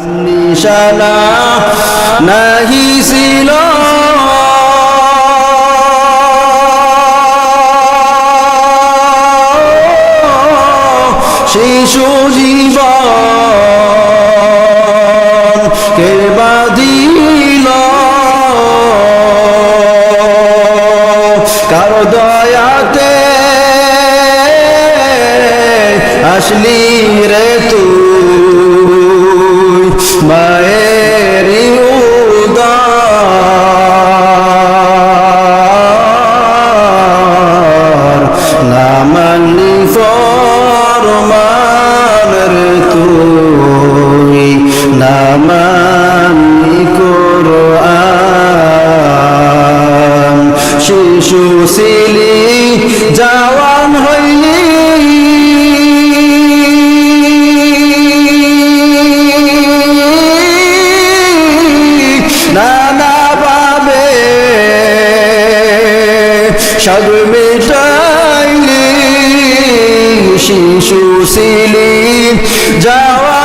নিশানা নাহি সব মিটাইলি শিশু সিলি জওয়ান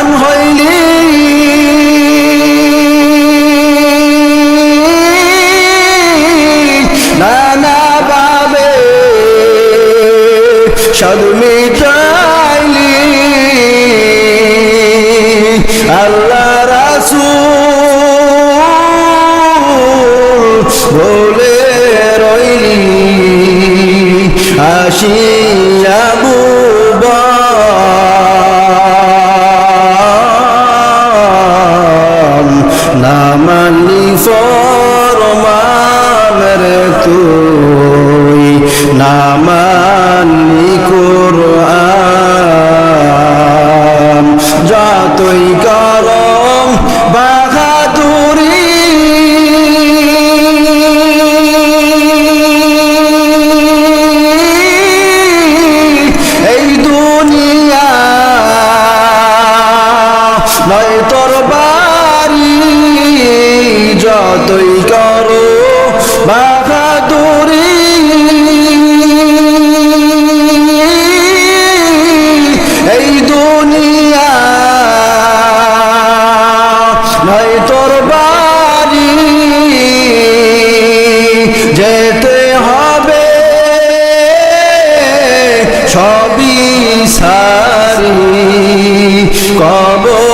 কবর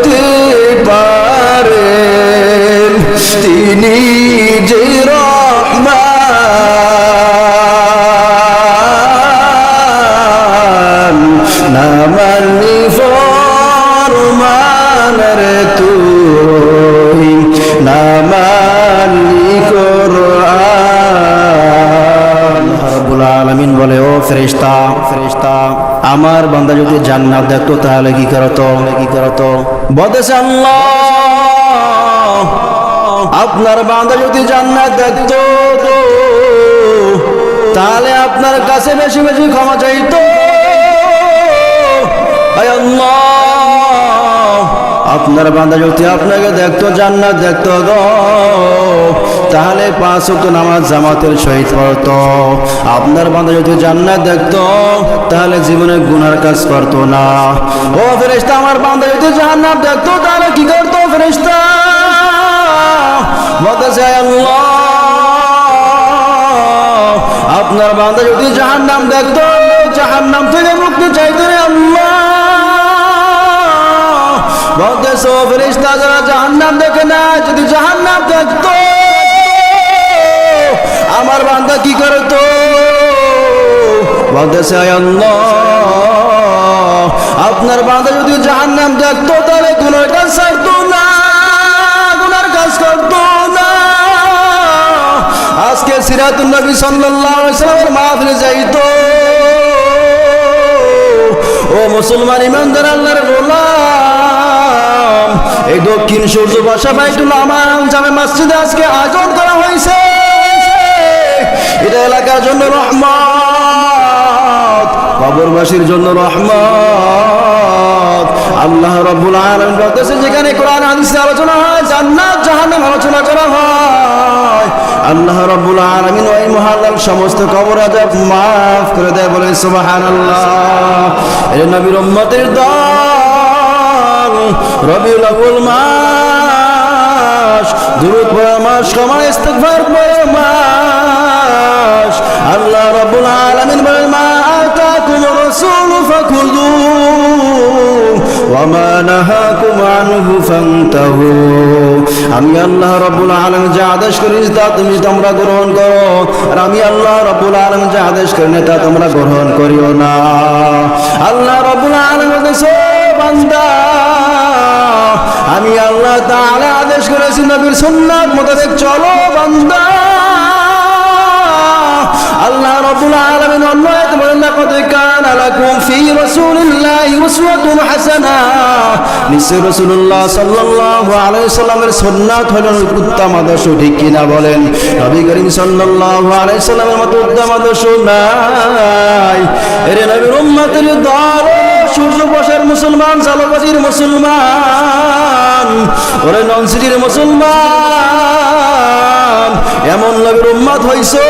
করতে পারে তিনি যে রহমান নামানি ফরমান রে তুই নামানি রব্বুল আলামিন বলে, ও ফেরেশতা ফেরেশতা, আমার বান্দা যদি জান্নাত দেখতো তাহলে কি করতো? কি করতো? আল্লাহ, আপনার বান্দা যদি জান্নাত দেখত তাহলে আপনার কাছে বেশি বেশি ক্ষমা চাইতো। আপনার বান্দা যদি আপনাকে দেখতো, জান্নাত দেখতো গো। তাহলে পাঁচ ওয়াক্ত নামাজ জামাতের সহিত পড়তো। আপনার বান্ধব যদি জান্নাত দেখতো, তাহলে জীবনে গুনার কাজ করতো না। ও ফেরেশতা, আমার বান্দা যদি জান্নাত দেখতো, তাহলে কি করতো বলতে চাই আপনার বান্দা যদি জাহান নাম দেখতো জাহান নাম থেকে মুক্তি চাইতো রে আল্লাহ। বলতেছো ফেরিস্তা যারা জাহান নাম দেখে না যদি জাহান নাম দেখতো আমার বান্দা কি করে তো? বলতেছে আপনার বান্দা যদি জাহান্নাম দেখতো, তাহলে গুনার কাজ ছাড়তো না কাজ করতো না। আজকে সিরাতুল নবী সাল্লামের মাহফিলে যাইতো। ও মুসলমান ইমানদার আল্লাহর গোলাম, এই দক্ষিণ সূর্য বাসা বাইতুল আমাম জামে মসজিদে আজকে আয়োজন এলাকার জন্য রহমত, কবরবাসীর জন্য রহমত। আল্লাহ রব্বুল আলামিন বলতেছে যেখানে কোরআন, হাদিসে আলোচনা হয়, জান্নাত, জাহান্নাম আলোচনা করা হয়। আল্লাহ রব্বুল আলামিন ওই মহাল্লাল সমস্ত কবর আজাব মাফ করে দেয়, বলে সুবহানাল্লাহ। এর নবীর উম্মতের দল, রবিউল আউয়াল মাস, দুরূদ পড়া মাস ক্ষমা ইস্তিগফার পড়া আল্লাহ রব্বুল আলামিন বলেন, মা আতাকুম রাসূল ফাখুযুহু ওয়া নাহাকুম আনহু ফান্তাহু। আমি আল্লাহ রব্বুল আলামিন যা আদেশ করেছি, তা তুমি তোমরা গ্রহণ করো। আর আমি আল্লাহ রব্বুল আলামিন যা আদেশ করি তা তোমরা গ্রহণ করিও না। আল্লাহ রব্বুল আলামিন বলেছে বান্দা, আমি আল্লাহ তাআলা আদেশ করেছি, নবীর সুন্নাত মোতাবেক চলো বান্দা। রাব্বুল আলামিন অন্য আয়াতে ফি রাসূলিল্লাহি উসওয়াতুন হাসানা। রাসূলুল্লাহ সাল্লাল্লাহু আলাইহি সাল্লামের সুন্নাত হলো উত্তম আদর্শ, ঠিক বলেন? নবী করিম সাল্লাল্লাহু আলাইহি সাল্লামের মতো উত্তম আদর্শ নাই। এরে নবীর উম্মতের দল, সূর্য বসার মুসলমান চালবাজির মুসলমান, ওরে ননসিটির মুসলমান, এমন নবীর উম্মত হইছো।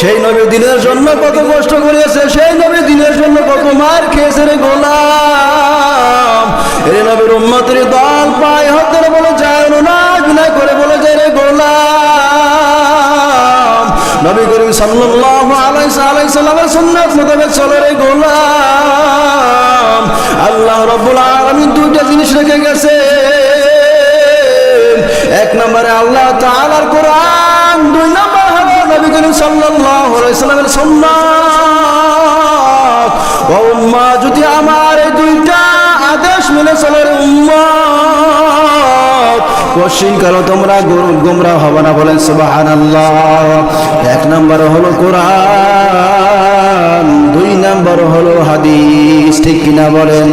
সেই নবী দিনের জন্য কত কষ্ট করেছে সেই নবী দিনের জন্য কত মার খেয়েছে রে গোলাম। রে নবীর উম্মতের দল পায় হাতের বলে, যায় না বিনয় করে বলে, যায় রে গোলাম। নবী করিম সাল্লাল্লাহু আলাইহি সাল্লামের সুন্নাত মোতাবেক চলে রে গোলাম। আল্লাহ রাব্বুল আলামিন দুইটা জিনিস রেখে গেছে। এক নম্বরে আল্লাহ তাআলার কোরআন, দুই নম্বর নবী করিম সাল্লাল্লাহু আলাইহি সাল্লামের সুন্নাত ও উম্মাহ যদি আমার দুইটা আদেশ মেনে চলে উম্মাহ কোশ্চিন করো তোমরা গোমরা হবে না বলেন সুবহানাল্লাহ। এক নম্বর হলো কোরআন, দুই নম্বর হলো হাদিস। ঠিক কিনা বলেন?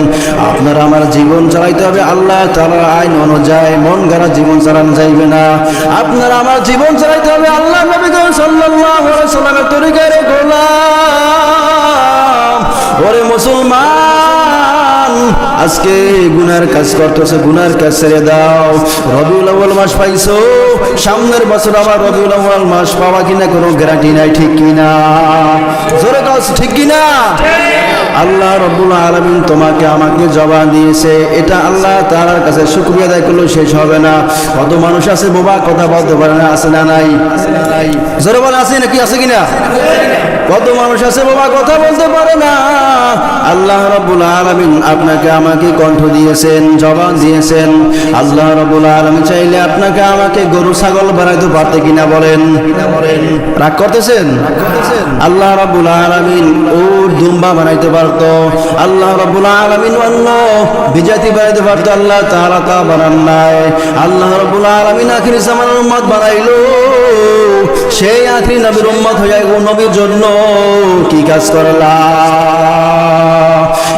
আপনার আমার জীবন চালাইতে হবে আল্লাহ তাআলার আইন অনুযায়ী। মন গড়া জীবন চালানো যাইবে না। আপনার আমার জীবন চালাইতে হবে আল্লাহ নবী আলাইহি সাল্লামের তরিকায় রে গোলাম। ওরে মুসলমান! আজকে গুনার কাজ করতেছে, গুনার কাজ ছেড়ে দাও। রবিউল আউয়াল মাস পাইছো? সামনের বছর আবার রবিউল আউয়াল মাস পাওয়া কিনা কোনো গ্যারান্টি নাই, ঠিক কিনা? জোরে কাজ ঠিক কিনা? আল্লাহ রব্বুল আলামিন তোমাকে আমাকে জবান দিয়েছে। এটা আল্লাহ তাআলার কাছে শুকরিয়া আদায় করলেও শেষ হবে না। কত মানুষ আছে বোবা, কথা বলতে পারে না, আছে না নাই? জোরে বলে আছে নাকি, আছে কিনা? কত মানুষ আছে বাবা, কথা বলতে পারে না। আল্লাহ রব্বুল আলামিন আপনাকে আমাকে কণ্ঠ দিয়েছেন, জবান দিয়েছেন। আল্লাহ রব্বুল আলামিন চাইলে আপনাকে আমাকে গরু, ছাগল বানাইতে পারতে কিনা বলেন? রাগ করতেছেন? আল্লাহ রব্বুল আলামিন ওর দুম্বা বানাইতে পারতো। আল্লাহ রব্বুল আলামিন অন্য বিজাতি বানাইতে পারতো, আল্লাহ তাআলা তা বানান নাই। আল্লাহ রব্বুল আলামিন আখির জামানের উম্মত বানাইলো। সেই আখির নবীর উম্মত হয়ে ও নবীর জন্য কি কাজ করলা?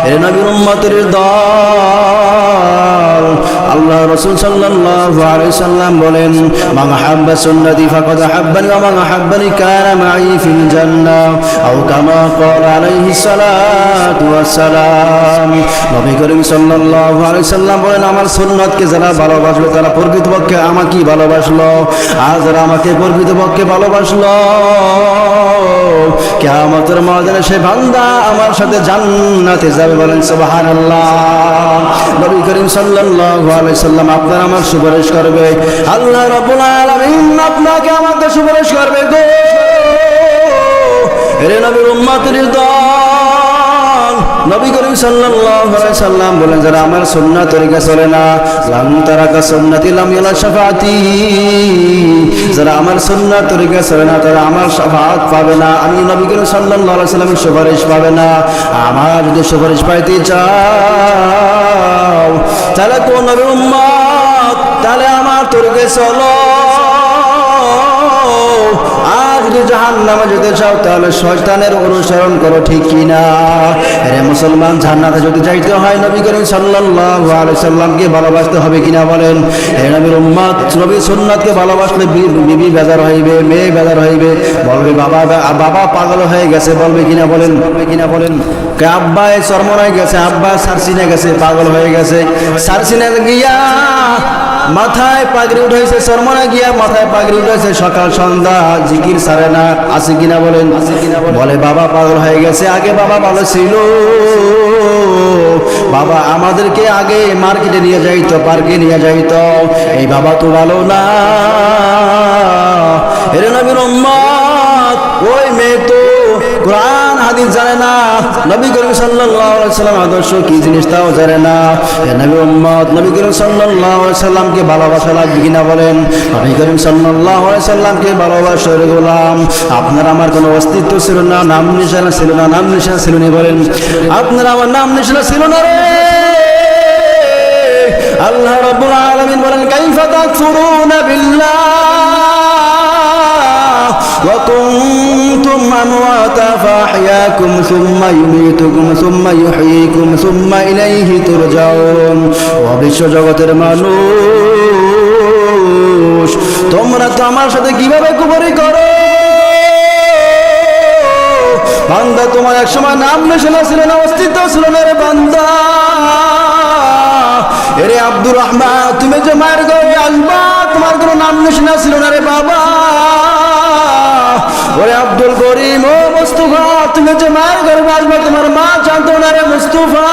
এ নবীর উম্মতের দল আল্লাহ রাসূল সাল্লাল্লাহু আলাইহি সাল্লাম বলেন, মান হাব্বা সুন্নতি ফাকাদ হাব্বানি ওয়া মান হাব্বানি কানা মাই ফিল জান্নাহ আও কামা ক্বালা আলাইহি সালাতু ওয়াসসালাম। নবী করিম সাল্লাল্লাহু আলাইহি সাল্লাম বলেন, আমার যারা ভালোবাসলো, তারা প্রকৃতপক্ষে আমাকেই ভালোবাসলো। আর যারা আমাকে প্রকৃতপক্ষে ভালোবাসলো, কিয়ামতের ময়দানে সে বান্দা আমার সাথে জান্নাতে যাবে বলেন সুবহানাল্লাহ। নবী করিম সাল্লাল্লাহু আলাইহি সাল্লাম, আপনার আমার সুপারিশ করবে। আল্লাহ রবুল আলমিন আপনাকে আমাকে সুপারিশ করবে রে নবীর উম্মতের দল নবী করিম সাল্লাম বলেন, যারা আমার সুন্নাত তরিকা চলে না, লাম তারাকা সুন্নতি, লাম ইয়ালা শাফাআতি। যারা আমার সুন্নাত তরিকা চলে না, তারা আমার শাফাআত পাবে না। আমি নবী করিম আলাইহি সাল্লামের সুপারিশ পাবে না। আমার যদি সুপারিশ পাইতে চাও, তাহলে কোন উম্মত, তাহলে আমার তরিকে চলো। যদি জাহান নামে যেতে চাও, তাহলে শয়তানের অনুসরণ করো, ঠিক কিনা? রে মুসলমান, জান্নাতে যদি যাইতে হয়, নবী করিম সাল্লাল্লাহু আলাইহি সাল্লামকে ভালোবাসতে হবে কিনা বলেন? হে নবীর উম্মত নবী সুন্নাতকে ভালোবাসলে বিবি বেজার হইবে, মেয়ে বেজার হইবে। বলবে, বাবা বাবা পাগল হয়ে গেছে, বলবে কিনা বলেন? বলবে কিনা বলেন? কে আব্বাই চর্মনায় গেছে, আব্বা সারসিনে গেছে, পাগল হয়ে গেছে। সারসিনে গিয়া মাথায় পাগড়ি উঠাইছে, শর্মনা গিয়া মাথায় পাগড়ি উঠাইছে, সকাল সন্ধ্যা, জিকির সারে না আসে কিনা বলেন? আছে কিনা বলে, বাবা পাগল হয়ে গেছে, আগে বাবা ভালো ছিল। বাবা আমাদেরকে আগে মার্কেটে নিয়ে যাইতো, পার্কে নিয়ে যাইতো। এই বাবা তো ভালো না। এরে নবীর ওই মেয়ে তো কোরআন হাদিস জানে না। নবী করিম সাল্লাল্লাহু আলাইহি সাল্লাম আদর্শ কি জিনিস তাও জানে না। হে নবী উম্মত, নবী করিম সাল্লাল্লাহু আলাইহি সাল্লামকে ভালোবাসা লাগবে কিনা বলেন? নবী করিম সাল্লাল্লাহু আলাইহি সাল্লামকে ভালোবাসার গোলাম। আপনার আমার কোনো অস্তিত্ব ছিল না, নাম নিশানা ছিল না, নাম নিশানা ছিল না বলেন। আপনার আমার নাম নিশানা ছিল না রে। আল্লাহ রাব্বুল আলামিন বলেন, কাইফা তাকফুরুনা বিল্লাহ। كنتم أمواتا فأحياكم ثم يميتكم ثم يحييكم ثم إليه ترجعون وبشر জগতের মানুষ তোমরা তো আমার সাথে কীভাবে কুমারি করো? বান্দা তোমার একসময় নাম নিশানা ছিল না, অস্তিত্ব ছিল না রে বান্দা। এরে আব্দুর রহমান, তুমি যে মায়ের গরে আসবা তোমার কোনো নাম নিশানা ছিল না রে বাবা। ওরে আব্দুল করিম, ও মুস্তফা, তুমি যে মায়ের ঘরে আসবা তোমার মা জানতো না রে মুস্তফা।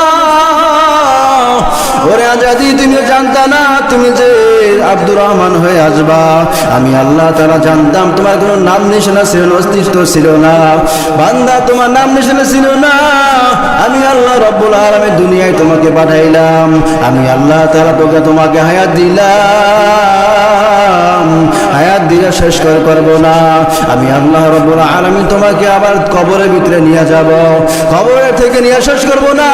ওরে আজাদি, তুমি জানতা না, তুমি যে আব্দুর রহমান হয়ে আসবা। আমি আল্লাহ তারা জানতাম, তোমার কোনো নাম নিশানা ছিল না, অস্তিত্ব ছিল না। বান্দা, তোমার নাম নিশানা ছিল না। আমি আল্লাহ রব্বুল আলমী দুনিয়ায় তোমাকে পাঠাইলাম। আমি আল্লাহ তারা তোকে তোমাকে হায়াত দিলাম। হায়াত দিয়ে শেষ করে পারব না। আমি আল্লাহ রব্বুল আলমী তোমাকে আবার কবরের ভিতরে নিয়ে যাব। কবরের থেকে নিয়ে শেষ করব না।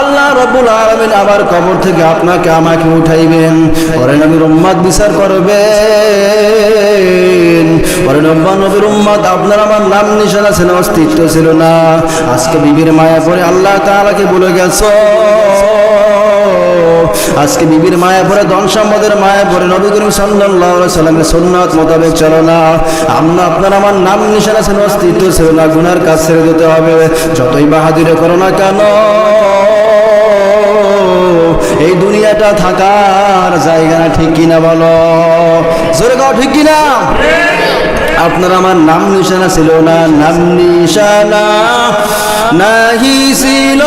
আল্লাহ রব্বুল আলমিন আবার কবর থেকে আপনাকে আমাকে উঠাইবেন। পরে নবীর উম্মাদ বিচার করবেন। পরে নব্বা নবীর উম্মাদ আপনার আমার নাম নিশানা ছিল, অস্তিত্ব ছিল না। আজকে বিবির মায়া পরে আল্লাহ তাআলাকে বলে গেছো আজকে বিবির মায়া পরে ধন সম্পদের মায়া পরে নবী করিম সাল্লাল্লাহু আলাইহি সাল্লামের সুন্নাত মোতাবেক চলো না। আমরা আপনার আমার নাম নিশানা ছিল অস্তিত্ব ছিল না, গুনার কাজ ছেড়ে দিতে হবে। যতই বাহাদুরে করো না কেন, এই দুনিয়াটা থাকার জায়গা না ঠিক কিনা বলো? জোরে গাও ঠিক কিনা? আপনার আমার নাম নিশানা ছিল না, নাম নিশানা নাহি ছিল।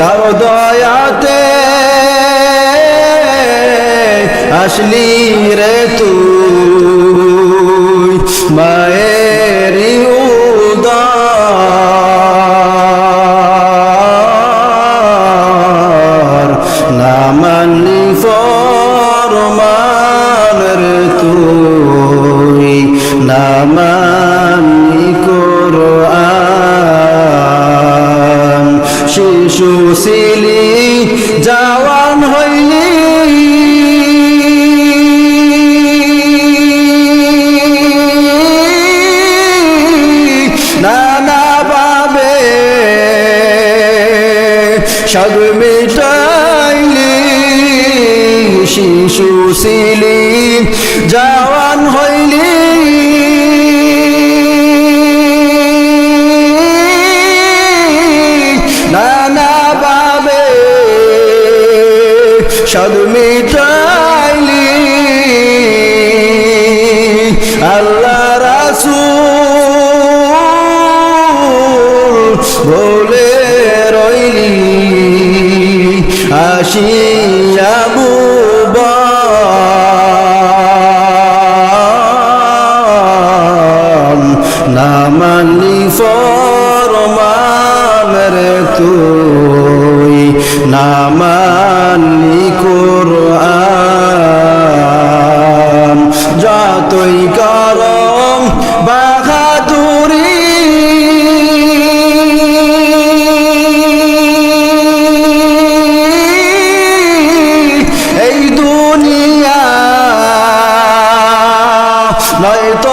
কারও দয়াতে আসলি রে তুই।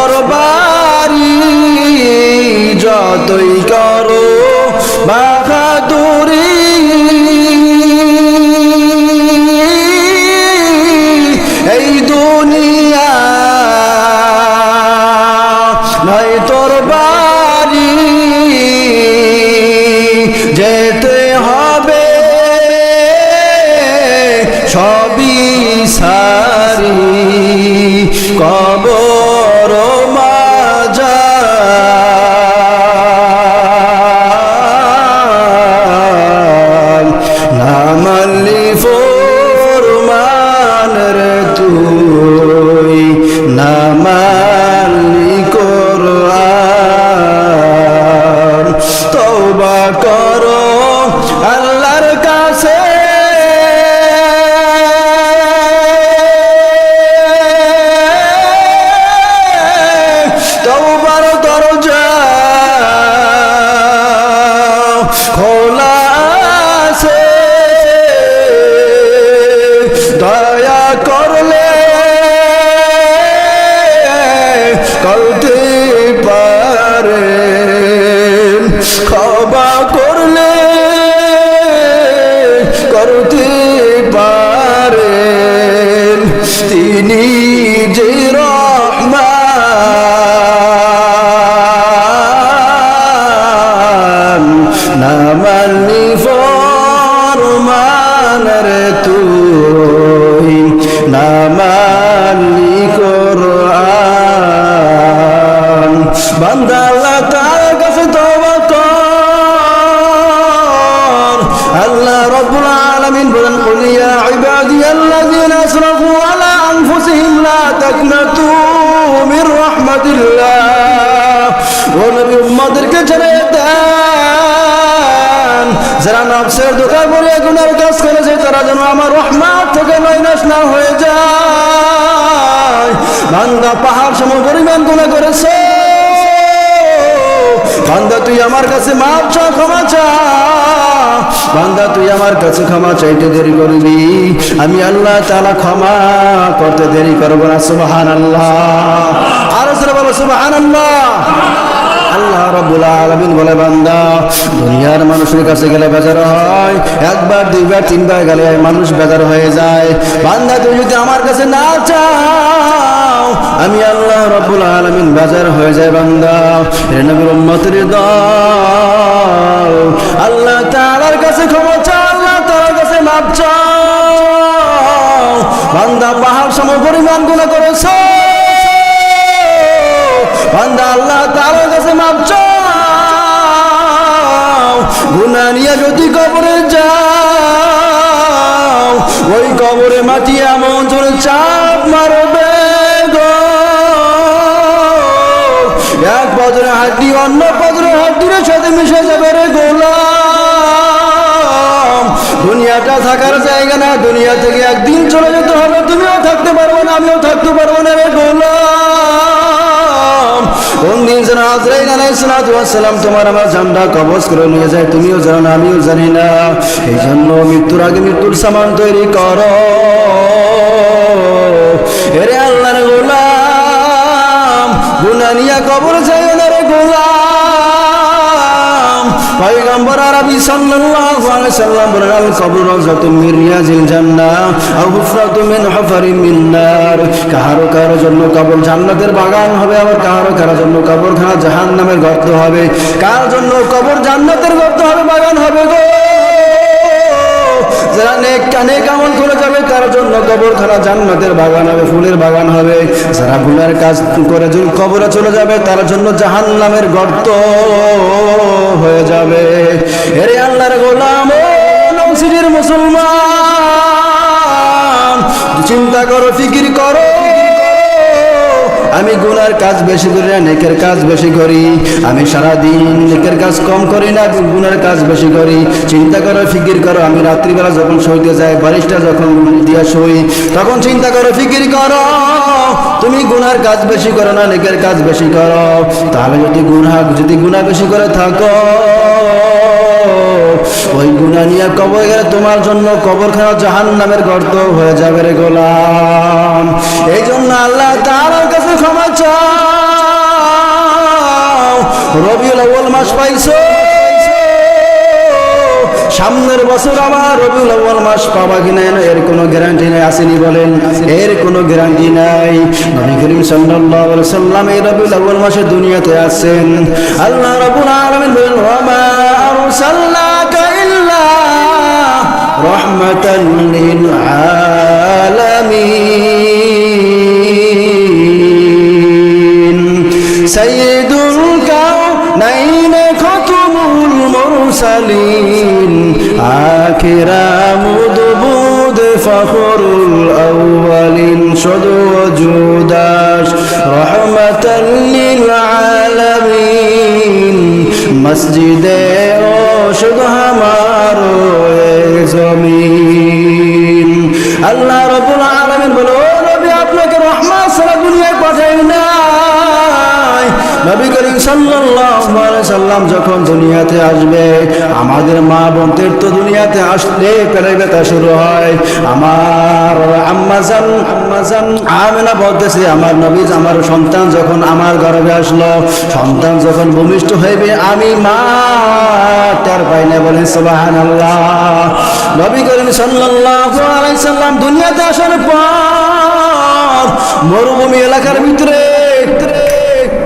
নয় বান্দা তার কাছে তওবা কর। আল্লাহ রাব্বুল আলামিন বলেন, কুল ইয়া ইবাদিয়াল্লাযীনা আসরাফু আলা আনফুসিহিম লা তাকনাতু মির রাহমাতিল্লাহ। ও নবী উম্মতদেরকে জানিয়ে দেন। যারা নফসের দোকান করে গুনার কাজ করেছে, তারা যেন আমার রহমত থেকে মাইনাস না হয়ে যায়। বান্দা পাহাড় সম পরিমাণ গুণা করেছে। বান্দা, তুই আমার কাছে মাপ চা ক্ষমা চা বান্দা, তুই আমার কাছে ক্ষমা চাইতে দেরি করবি। আমি আল্লাহ তালা ক্ষমা করতে দেরি করব না সুবহান আল্লাহ আর বলো সুবহান আল্লাহ আল্লাহ রাব্বুল আলামিন বলে, বান্দা, দুনিয়ার মানুষের কাছে গেলে বেজার হয়। একবার, দুইবার, তিনবার গেলে মানুষ বেজার হয়ে যায়। বান্দা, তুই যদি আমার কাছে না চাও আমি আল্লাহ রাব্বুল আলমিন বেজার হয়ে যায় বান্দা। হে নবীর উম্মতের দল, আল্লাহ তাআলার কাছে ক্ষমা চাও, আল্লাহ তাআলার কাছে মাপ চাও। বান্দা, পাহাড় সম পরিমাণ গুণা করেছে। বান্দা, আল্লাহ তাআলার কাছে মাপ চাও। গুনাহ নিয়ে যদি কবরে যাও, ওই কবরে মাটি এমন জোরে চাপ মারবে এক হাড্ডি অন্য বজরে হাড্ডির সাথে মিশে যাবে রে গোলাম। দুনিয়াটা থাকার জায়গা না, দুনিয়া থেকে একদিন চলে যেতে হবে। তুমিও থাকতে পারব না, আমিও থাকতে পারব না রে গোলাম। কোন দিন যেন আজরাইল আলাইহিসসালাম তোমার আমার জানটা কবজ করে নিয়ে যায়, তুমিও জানো না, আমিও জানি না। এই জন্য মৃত্যুর আগে মৃত্যুর সামান তৈরি করো। এরে আল্লাহর গোলাম গুনা নিয়া কবর পয়গম্বর আরবি সাল্লাল্লাহু আলাইহি সাল্লাম বলেন, আল কবর রাজাতুম মিন রিয়াজিল জান্নাহ, আও হুফরাতুম মিন হুফারিম মিন নার। কাহারো কারও জন্য কবর জান্নাতের বাগান হবে, আবার কাহারো কারও জন্য কবরখানা জাহান্নামের গর্ত হবে। কার জন্য কবর জান্নাতের গর্ত হবে, বাগান হবে গো? যারা নেক কানে কামন করে যাবে, তার জন্য কবরখানা জান্নাতের বাগান হবে, ফুলের বাগান হবে। যারা গুনার কাজ করে যদি কবরে চলে যাবে, তার জন্য জাহান্নামের গর্ত হয়ে যাবে। এরে আল্লাহর গোলাম মুসলমান, চিন্তা করো, ফিকির করো আমি গুনার কাজ বেশি করি না, নেকের কাজ বেশি করি। আমি সারাদিন নেকের কাজ কম করি না, গুনার কাজ বেশি করি। চিন্তা করো, ফিকির করো, আমি রাত্রিবেলা যখন শুইতে যাই, বারিশটা যখন দিয়া শুই, তখন চিন্তা করো, ফিকির করো। তুমি গুনার কাজ বেশি করো না, নেকের কাজ বেশি করো। তাহলে যদি গুনা, যদি গুনাহ বেশি করে থাকো, ওই গুণা নিয়ে কবর গেলে তোমার জন্য কবর কবরখানা জাহান নামের গর্ত হয়ে যাবে রে গোলাম। এই জন্য আল্লাহ তার কাছে রবিউল আউ্বাল মাস পাইছো? সামনের বছর আবার রবিউল আউ্বাল মাস পাবা কিনা এর কোনো গ্যারান্টি নাই, আসেনি বলেন। এর কোনো গ্যারান্টি নাই। নবী করিম সাল্লাল্লাহু আলাইহি সাল্লাম এই রবিউল আউ্বাল মাসে দুনিয়াতে আছেন। আল্লাহ রাব্বুল আলামিন বলেন ওয়া মা আরসালনাকা ইল্লা রাহমাতান লিল আলামিন। সাইয়্যিদুল الأولين عاكرام دبود فخر الأولين شد وجوداش. رحمة للعالمين. مسجد সাল্লাম যখন দুনিয়াতে আসবে, আমাদের মা বোনদের তো দুনিয়াতে আসলে ব্যথা শুরু হয়। আমার আম্মাজান আম্মাজান আমিনা বলতেছে, আমার নবী, আমার সন্তান যখন আমার গর্ভে আসলো, সন্তান যখন ভূমিষ্ঠ হইবে, আমি মা তার পাই না। বলেন, সুবহানাল্লাহ। নবী করিম সাল্লাম দুনিয়াতে আসার পর, মরুভূমি এলাকার ভিতরে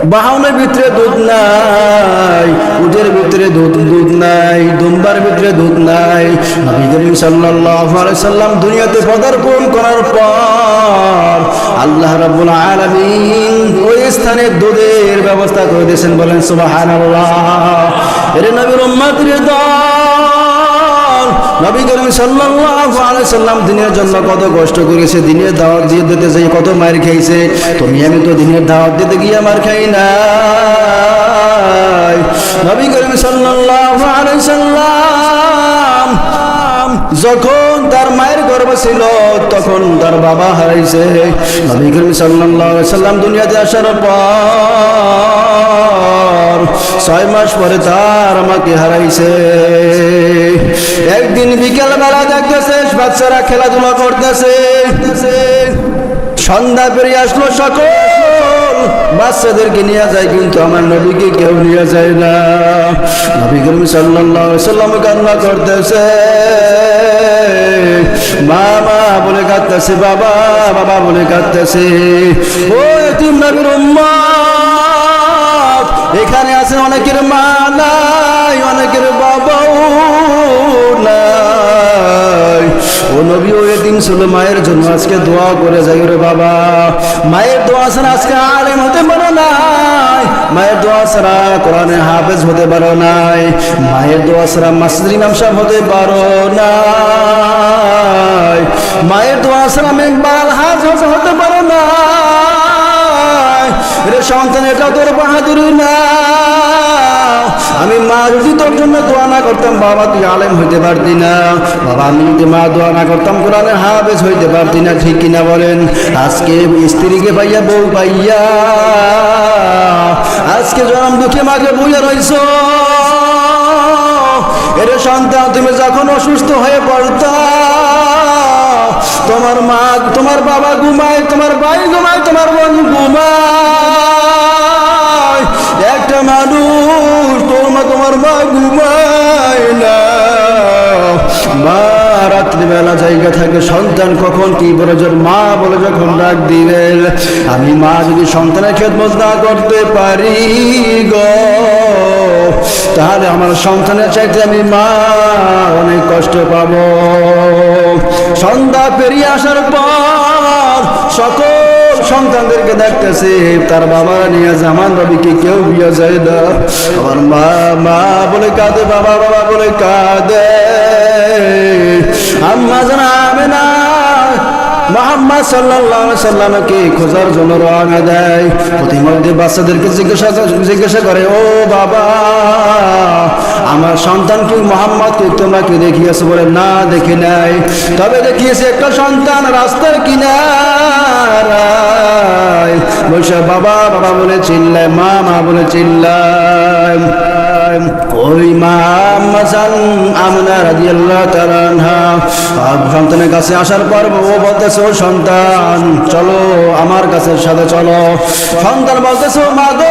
বাহাউনের ভিতরে দুধ নাই উদের ভিতরে দুধ দুধ নাই, দুম্বার ভিতরে দুধ নাই। নবী করিম সাল্লাল্লাহু আলাইহি সাল্লাম দুনিয়াতে পদার্পণ করার পর আল্লাহ রাব্বুল আলামিন ওই স্থানে দুধের ব্যবস্থা করে দিয়েছেন বলেন, সুবহানাল্লাহ। এর নবীর উম্মতের দল নবী করিম সাল্লাল্লাহু আলাইহি সাল্লাম দিনের জন্য কত কষ্ট করেছে, দিনের দাওয়াত দিয়ে দিতে যাই কত মার খাইছে। তুমি, আমি তো দিনের দাওয়াত দিতে গিয়ে মার খাই না নবী করিম সাল্লাল্লাহু আলাইহি সাল্লাম যখন তার মায়ের গর্ব ছিল, তখন তার বাবা হারাইছে। নবী করিম সাল্লাল্লাহু আলাইহি সাল্লাম দুনিয়াতে আসার পর ছয় মাস পরে তার আমাকে হারাইছে। একদিন বিকেল বেলা দেখতেছে, বাচ্চারা খেলাধুলা করতেছে। সন্ধ্যা পেরিয়ে আসলো সকল। বাচ্চাদেরকে নিয়ে যায়, কিন্তু আমার নবীকে কেউ নিয়ে যায় না। নবী করিম সাল্লাম কান্না করতেছে। মা মা বলে কাঁদতেছে, বাবা বাবা বলে কাঁদতেছে। ও এতিম নবীর উম্মত! এখানে আছে অনেকের মা নাই, অনেকের বাবাও নাই। ও নবী ও এদিন ছিল মায়ের জন্য আজকে দোয়া করে যাই রে বাবা। মায়ের দোয়া ছাড়া আজকে আলেম হতে পারো নাই। মায়ের দোয়া ছাড়া কোরআনে হাফেজ হতে পারো নাই। মায়ের দোয়া ছাড়া মাসিদ ইমাম সাহেব হতে পারো নাই। মায়ের দোয়া ছাড়া মেম্বার হাজ হতে পারো সন্তান, এটা তোর বাহাদুরি না। আমি মা যদি তোর জন্য দোয়া না করতাম, বাবা, তুই আলেম হইতে পারতি না। বাবা, আমি যদি মা দোয়া না করতাম, কোরআনের হাফেজ হইতে পারতি না, ঠিক কিনা বলেন? আজকে স্ত্রীকে পাইয়া বউ পাইয়া, আজকে জনম দুঃখে মাকে বইয়া রইছ। এর সন্তান, তুমি যখন অসুস্থ হয়ে পড়তা, তোমার মা, তোমার বাবা ঘুমায়, তোমার ভাই ঘুমায়, তোমার বোন ঘুমায়। একটা মানুষ তোর মা তোমার মা ঘুমায় না। মা রাত্রিবেলা জায়গা থাকে, সন্তান কখন কি বলে যখন মা বলে যখন ডাক দিবেন। আমি মা যদি সন্তানের খেদমত না করতে পারি গ, তাহলে আমার সন্তানের চাইতে আমি মা অনেক কষ্ট পাবো। সন্ধ্যা পেরিয়ে আসার পর সকল সন্তানদেরকে দেখতেছে তার বাবা নিয়ে জামান রবিকে কেউ বিয়ে যায় না। আমার মা মা বলে কাঁদে, বাবা বাবা বলে কাঁদে। আম্মা জানা আমি না মোহাম্মদ সাল্লাল্লাহু আলাইহি সাল্লামকে খোঁজার জন্য রওনা দেয়। প্রতিমধ্যে বাচ্চাদেরকে জিজ্ঞাসা জিজ্ঞাসা করে, ও বাবা, আমার সন্তান কি মোহাম্মদকে তোমরা কি দেখিয়েছো? বলে, না, দেখি নাই। তবে দেখিয়েছে একটা সন্তান রাস্তার কিনারায়। বলছে, বাবা বাবা বলে চিল্লায়, মা মা বলে চিল্লায়। সন্তানের কাছে আসার পর ও বলতেছে সন্তান, চলো আমার কাছে সাথে চলো। সন্তান বলতেছে "ও মা গো,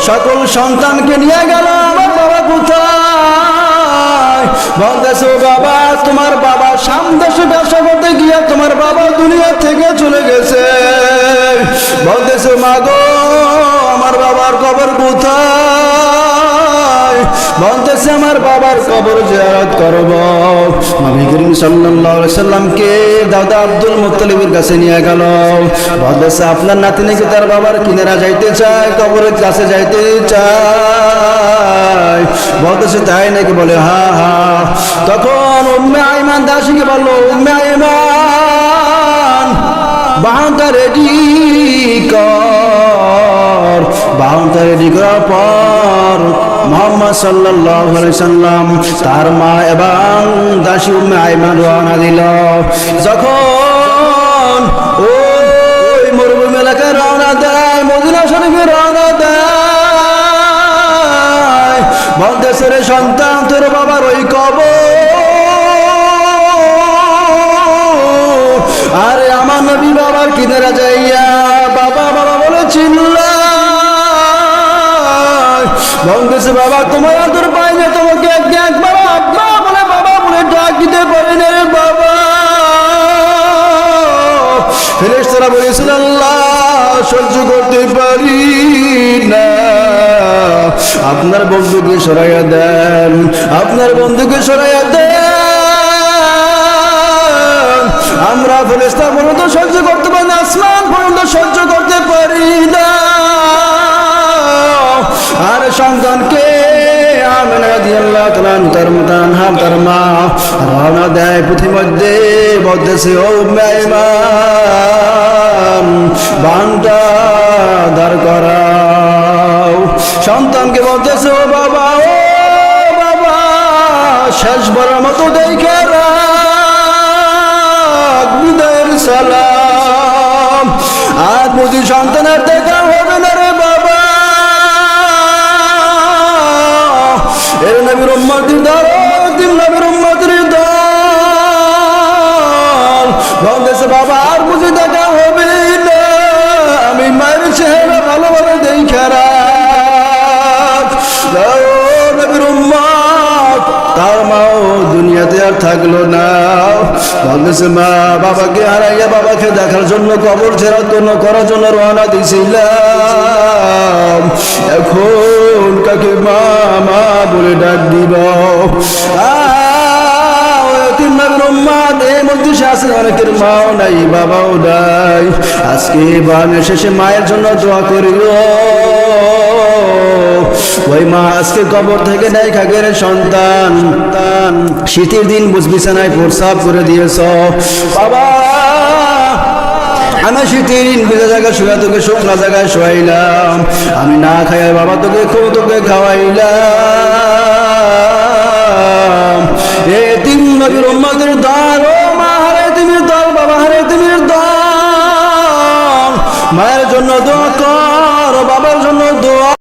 সকল সন্তানকে নিয়ে গেল আমার বাবা কোথায়? বলতেছে বাবা, তোমার বাবা সামদেশে ব্যবসা করতে গিয়ে তোমার বাবা দুনিয়া থেকে চলে গেছে। বলতেছে, মা গো আমার বাবার কবর কোথায়? বলতেছে, আমার বাবার কবর জিয়ারত করব। নবী করিম সাল্লাল্লাহু আলাইহি সাল্লামকে দাদা আব্দুল মুত্তালিবের কাছে নিয়ে গেল। বলতেছে, আপনার নাতি নাকি তার বাবার কিনারা যাইতে চায়, কবরের কাছে যাইতে চায়? বলতেছে, তাই নাকি? বলে, হা হা। তখন উম্মে আইমান দাসীকে বলল, উম্মে আইমান বাহানটা রেডি কর। রেডি করার পর মোহাম্মদ সাল্লাল্লাহু আলাইহি সাল্লাম তার মা এবং দাসী উম্মে আইমান রওনা দিল। যখন ওই মরুভূমি এলাকায় রওনা দেয়, মদিনা শরীফে রওনা দেয় বলতেছে রে সন্তান তোর বাবার ওই নবী বাবার কিনারা যাইয়া বাবা বাবা বলে বলতেছে, বাবা তোমার আদর পাই না, তোমাকে আব্বা বলে, বাবা বলে ডাক দিতে পারি না রে বাবা। বলেছিল আল্লাহ সহ্য করতে পারি না। আপনার বন্ধুকে সরাইয়া দেন, আপনার বন্ধুকে সরাইয়া দেন। আমরা ফেরেস্তা পর্যন্ত সহ্য করতে পারি না, আসমান পর্যন্ত সহ্য করতে পারি না। আর সন্তানকে রওনা দেয় ও সন্তানকে বলতেছে, ও বাবা ও বাবা শেষ শেষবারের মতো দেখে সালাম। আর বুঝি সন্তানের দেখা হবে না রে বাবা। এর নবীর উম্মতির দল তিন নবীর উম্মতির দল বাবা, আর বুঝি দেখা হবে না। আমি মায়ের চেহারা ভালোভাবে দেখে রাখ। ও নবীর উম্মত। তার মাও দুনিয়াতে আর থাকল না। বলতেছে মা বাবাকে হারাইয়া বাবাকে দেখার জন্য কবর ছেড়ার জন্য করার জন্য রওনা দিয়েছিলাম এখন কাকে মা মা বলে ডাক দিব। অনেকের মাও নাই, বাবাও নাই। আজকে বানের শেষে মায়ের জন্য দোয়া করিল। ওই মা আজকে কবর থেকে নাই খাগের সন্তান। শীতের দিন বিছানায় প্রসাব করে দিয়েছ। বাবা, আমি শীতের জায়গায় শুয়ে তোকে শুকনা জায়গায় আমি না খাই বাবা তোকে খুব তোকে খাওয়াইলাম। এ তিন নবীর উম্মতের দল, ও মা, হারে তিমির দল, বাবা, হারে তিমির দল। মায়ের জন্য কর